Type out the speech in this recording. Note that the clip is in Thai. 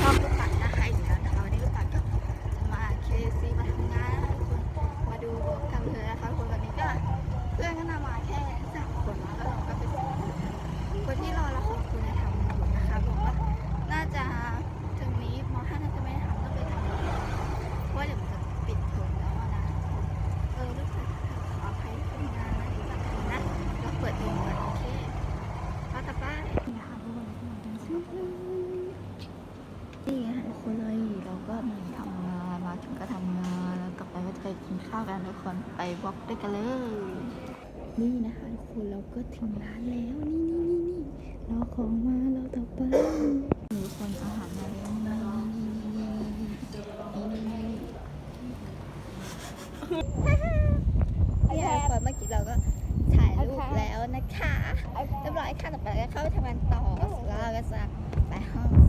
ชอบลูกปัดนะคะแล้วแนี้ลูกปัดก็มาเคซีมาทำงานคนมาดูทำเธอนะคะคนวันนี้ก็เพื่อนก็นำ้าวกันทุกคนไปบล็อกด้วยกันเลย นี่นะคะทุกคนเราก็ถึงร้านแล้ว นี่นี่นี่นี่เราของมาเราต่อไปทุกคนอาหารมาแล้วนะนี่ค่ะทุกคนเมื่อกี้เราก็ถ่ายรูปแล้วนะคะเรียบร้อยค่ะต่อไปก็เข้าไปทำงานต่อแล้วก็จะไปห้อง